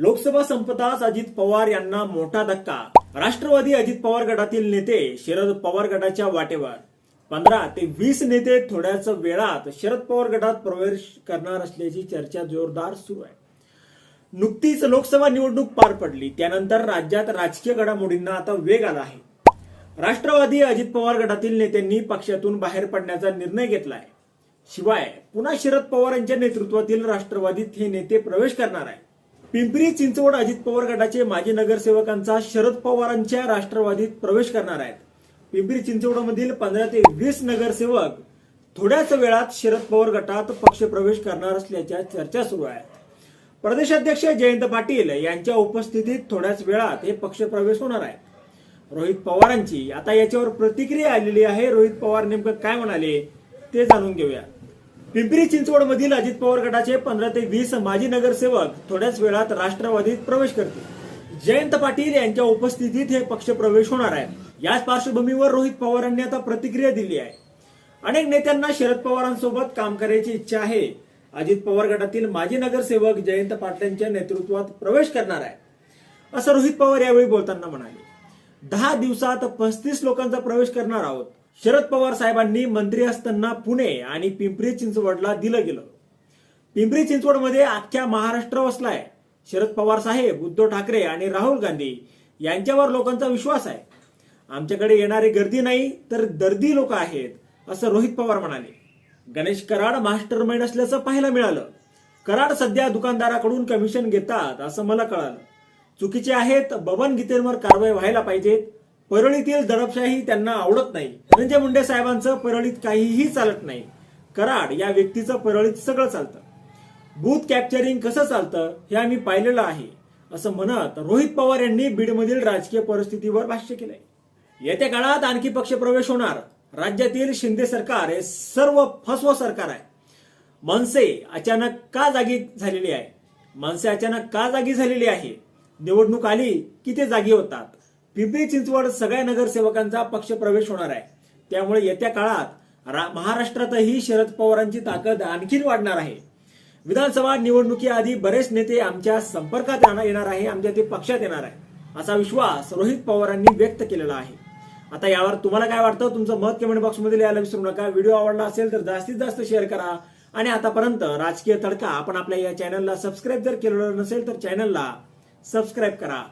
लोकसभा संपताच अजित पवार यांना मोठा धक्का. राष्ट्रवादी अजित पवार गटातील नेते शरद पवार गटाच्या वाटेवर. पंधरा ते वीस नेते थोड्याच वेळात शरद पवार गटात प्रवेश करणार असल्याची चर्चा जोरदार सुरू आहे. नुकतीच लोकसभा निवडणूक पार पडली. त्यानंतर राज्यात राजकीय घडामोडींना आता वेग आला आहे. राष्ट्रवादी अजित पवार गटातील नेत्यांनी पक्षातून बाहेर पडण्याचा निर्णय घेतलाय. शिवाय पुन्हा शरद पवार यांच्या नेतृत्वातील राष्ट्रवादीत हे नेते प्रवेश करणार आहे पिंपरी चिंचवड अजित पवार गटाचे माजी नगरसेवकांचा शरद पवारांच्या राष्ट्रवादीत प्रवेश करणार आहेत. पिंपरी चिंचवडमधील पंधरा ते वीस नगरसेवक थोड्याच वेळात शरद पवार गटात पक्षप्रवेश करणार असल्याच्या चर्चा सुरू आहेत. प्रदेशाध्यक्ष जयंत पाटील यांच्या उपस्थितीत थोड्याच वेळात हे पक्षप्रवेश होणार आहे. रोहित पवारांची आता याच्यावर प्रतिक्रिया आलेली आहे. रोहित पवार नेमकं काय म्हणाले ते जाणून घेऊया. पिंपरी चिंचवड मधील अजित पवार गटाचे पंधरा ते वीस माजी नगरसेवक थोड्याच वेळात राष्ट्रवादीत प्रवेश करतील. जयंत पाटील यांच्या उपस्थितीत हे पक्ष प्रवेश होणार आहे. याच पार्श्वभूमीवर रोहित पवारांनी आता प्रतिक्रिया दिली आहे. अनेक नेत्यांना शरद पवारांसोबत काम करायची इच्छा आहे. अजित पवार गटातील माजी नगरसेवक जयंत पाटलांच्या नेतृत्वात प्रवेश करणार आहे. असं रोहित पवार यावेळी बोलताना म्हणाले दहा दिवसात पस्तीस लोकांचा प्रवेश करणार आहोत. शरद पवार साहेबांनी मंत्री असताना पुणे आणि पिंपरी चिंचवडला दिलं गेलं. पिंपरी चिंचवडमध्ये अख्ख्या महाराष्ट्र वसलाय. शरद पवार साहेब उद्धव ठाकरे आणि राहुल गांधी यांच्यावर लोकांचा विश्वास आहे. आमच्याकडे येणारी गर्दी नाही तर दर्दी लोक आहेत असं रोहित पवार म्हणाले. गणेश कराड मास्टर माइंड असल्याचं पाहायला मिळालं. कराड सध्या दुकानदाराकडून कमिशन घेतात असं मला कळालं. चुकीचे आहेत बबन गीतेंवर कारवाई व्हायला पाहिजेत परळीतील दडपशाही त्यांना आवडत नाही. धनंजय मुंडे साहेबांचं परळीत काहीही चालत नाही. कराड या व्यक्तीचं परळीत सगळं चालतं. बूथ कॅप्चरिंग कसं चालतं हे आम्ही पाहिलेलं आहे असं म्हणत रोहित पवार यांनी बीडमधील राजकीय परिस्थितीवर भाष्य केलंय. येत्या काळात आणखी पक्षप्रवेश होणार. राज्यातील शिंदे सरकार हे सर्व फसव सरकार आहे. मनसे अचानक का जागी झालेली आहे? मनसे अचानक का जागी झालेली आहे? निवडणूक आली की ते जागी होतात? पिंपरी चिंचवड सगळ्या नगरसेवकांचा पक्ष प्रवेश होणार आहे. त्यामुळे येत्या काळात रा- महाराष्ट्रातही शरद पवारांची ताकद आणखीन वाढणार आहे. विधानसभा निवडणुकीआधी बरेच नेते आमच्या संपर्कात येणार आहे आमच्या ते पक्षात येणार आहे असा विश्वास रोहित पवारांनी व्यक्त केलेला आहे. आता यावर तुम्हाला काय वाटतं? तुमचं मत कमेंट बॉक्समध्ये लिहायला विसरू नका. व्हिडिओ आवडला असेल तर जास्तीत जास्त शेअर करा. आणि आतापर्यंत राजकीय तडका आपण आपल्या या चॅनलला सबस्क्राईब जर केलेलं नसेल तर चॅनलला सबस्क्राईब करा.